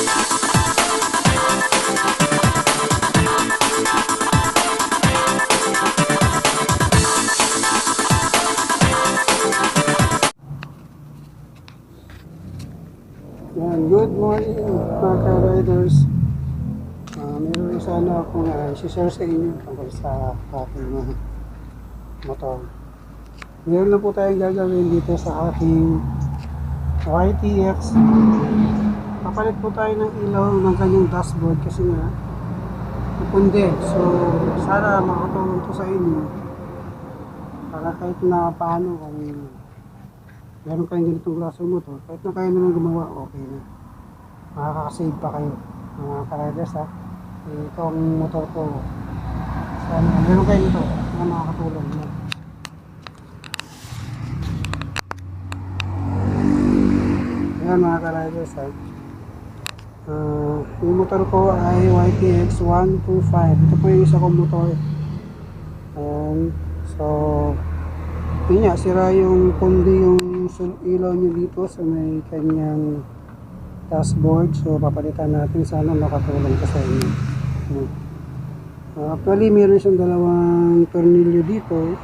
Good morning mga ka-riders. Ah, meron sana akong uh, share sa inyo tungkol sa aking mga motor. Meron lang po tayong gagawin dito sa aking YTX. Papalit po tayo ng ilaw ng kanyang dashboard kasi nga napundi. So, sana makatulong to sa inyo para kahit na paano kung meron kayong ganitong klase ng motor, kahit na kayo naman gumawa, okay na. Makakasave pa kayo, mga ka-riders ha. Eh, ito ang motor ko. Sana, meron kayo ito na makakatulong. No? Ayan mga ka-riders ha. Ah, yung motor ko ay YTX 125. Ito po yung isa kong motor. Ayan. So, yun nga, sira yung kundi yung ilaw niya dito sa may kanyang dashboard. So, papalitan natin. Sana makatulong ko sa inyo. Uh, actually, meron siyang dalawang tornilyo dito.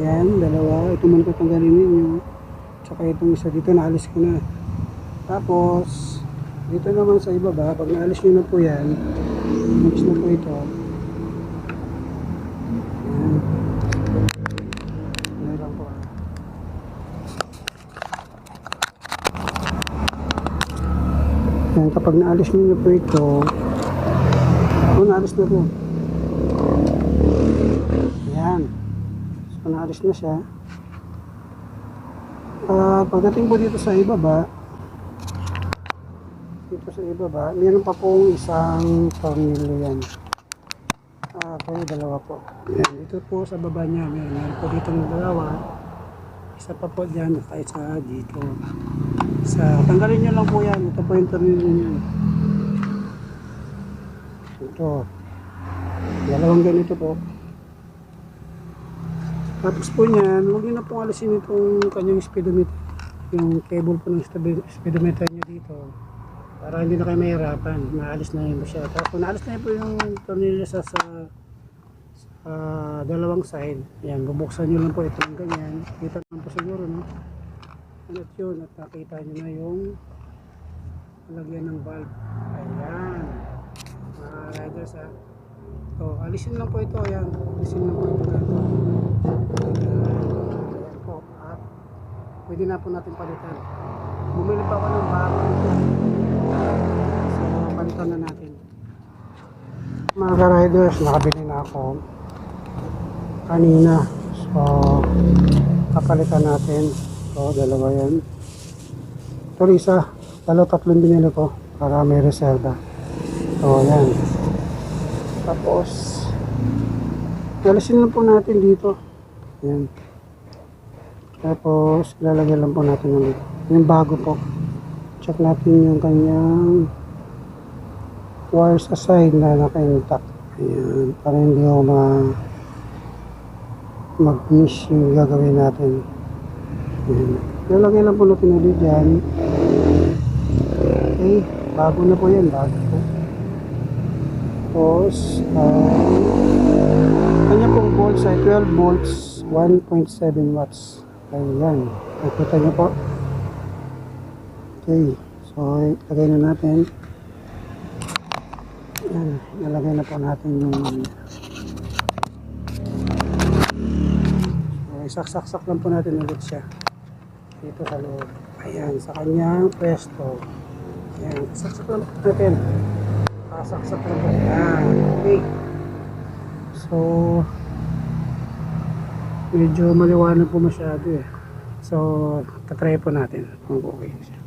Ayan, dalawa. Ito man ko tanggalin ninyo. Tsaka itong isa dito, naalis ko na. Tapos, dito naman sa ibaba, pag naalis nyo na po yan, mix na po ito. Ayan. Ayan. Yan, kapag naalis nyo na po ito, oh, naalis na po. Yan. So, naalis na siya. Ah, pagdating po dito sa ibaba, dito sa ibaba, meron pa pong isang tornilyo yan. Ah, okay, dalawa po. Yan, dito po sa baba niya, meron, meron po dito ng dalawa. Isa pa po dyan, at isa dito. Sa, tanggalin nyo lang po yan. Ito po yung tornilyo niya. Ito. Dalawang ganito po. Tapos po niyan, huwag nyo na pong alisin itong kanyang speedometer. Yung cable po ng speedo- speedometer niya dito. Para hindi na kayo mahirapan. Maalis na yun siya. Tapos naalis na yun po yung tornilyo sa, sa, sa dalawang side. Yan, bubuksan nyo lang po ito ng ganyan. Kita naman po siguro, no? At yun, at nakita nyo na yung lagyan ng valve. Ayan. Mga riders, ha. So, alisin lang po ito. Ayan, alisin lang po ito. Ayan po. At pwede na po natin palitan. Bumili pa ako ng bago. So, palitan na natin. Mga ka-riders, nakabili na ako kanina. So, kapalitan natin. So, dalawa yan. Ito isa. Dalaw tatlong binili ko para may reserva. So, yan. Tapos, alisin lang po natin dito. Yan. Tapos, lalagyan lang po natin ulit. Yung bago po. Check natin yung kanyang wire sa side na naka-intact. Ayan. Para hindi ako ma mag-miss yung gagawin natin. Ayan. Lalagyan lang po natin ulit dyan. Okay. Bago na po yan. Bago po. Tapos, um, kanya pong volts ay 12 volts, 1.7 watts. Ayan. Nakita niyo po. Okay. So, ilagay na natin. Ayan. Nalagay na po natin yung So, isaksak-sak lang po natin ulit siya. Dito sa loob. Ayan. Sa kanyang pwesto. Ayan. Saksak lang po natin. Sasaksak lang po. Ayan. Okay. So, medyo maliwanag po masyado eh. So, tatry po natin kung okay siya.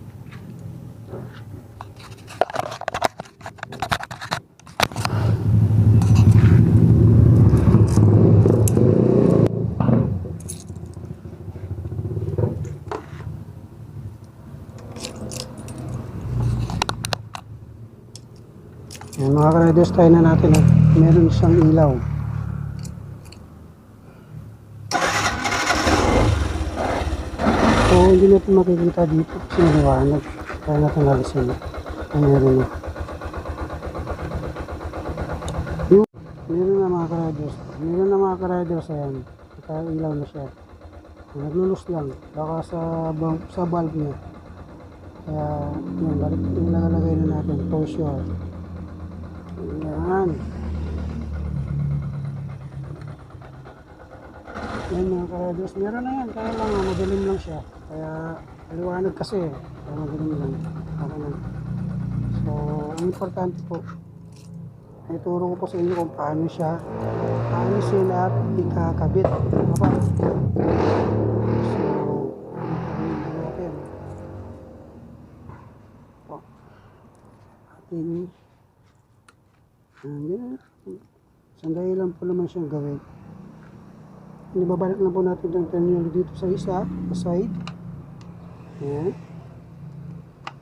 mga ka-riders na natin eh. meron siyang ilaw. So hindi natin makikita dito sinuliwanag kaya natin alisin ang meron na. Meron na mga ka-riders meron na mga ka-riders ayan nakailaw na siya. Naglulus lang. Baka sa, sa bulb niya. Kaya yun, balik, nilalagay na natin torsion Ayan. Yan mga ka-riders. Meron na yan. Kaya lang, madilim lang siya. Kaya, aliwanag kasi. Kaya madilim lang. Okay na. So, ang importante po, ituro ko po sa inyo kung paano siya, paano sila ikakabit. Ano Sandali lang po naman siyang gawin. Ibabalik lang po natin ng terminal dito sa isa, sa side. Ayan.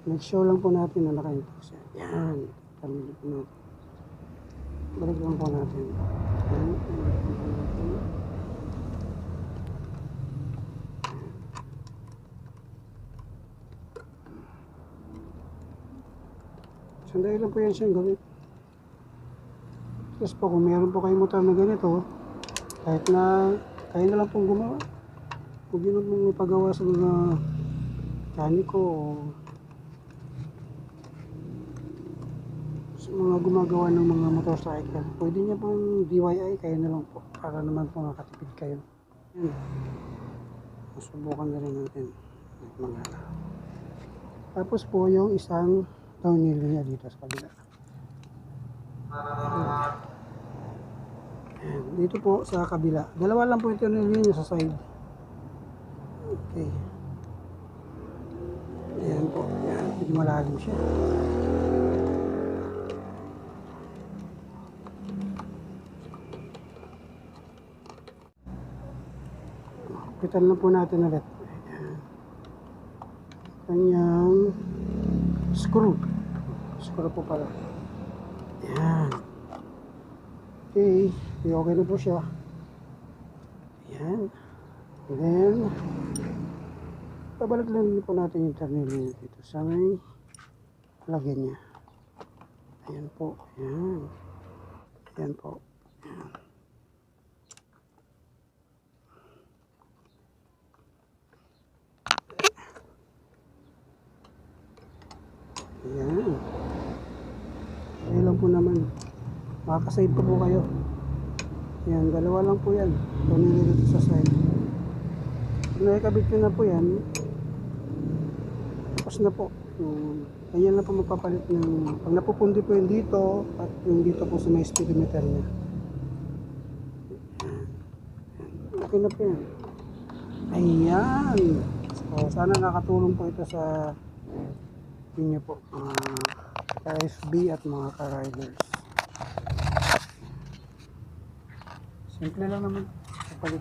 Make sure lang po natin na nakainto siya. Yan. Terminal po natin. Balik lang po natin. Ayan. Balik lang po natin. Sandali lang po yan siyang gawin. Tapos po, kung meron po kayong motor na ganito, kahit na, kayo na lang pong gumawa. Huwag yun pong ipagawa sa mga kaniko o sa mga gumagawa ng mga motorcycle. Pwede niya pong DIY, kayo na lang po. Para naman po makatipid kayo. Yan. Masubukan na rin natin. Mga Tapos po yung isang tornilyo niya dito sa kabila. Ayan, dito po sa kabila. Dalawa lang po yung tornilyo niya sa side. Okay. Ayan po. Ayan. Medyo malalim siya. Pitan lang po natin ulit. Ayan. Kanyang screw. Screw po pala. Ayan. Okay. Okay, okay na po siya. Ayan. And then, pabalik lang po natin yung tornilyo niya dito sa may lagyan niya. Ayan po. Ayan. Ayan po. Ayan. Ayan. Ayan lang po naman. Makakasave pa po kayo. Yan, dalawa lang po yan. Tumili dito sa side. Nakikabit nyo na po yan, tapos na po. Um, ganyan na po magpapalit ng, pag napupundi po yung dito, at yung dito po sa may speedometer. Yan. Okay na po yan. Ayan. So, sana nakatulong po ito sa inyo po, mga ka-FB at mga ka-riders. Simple lang naman. Kapalit.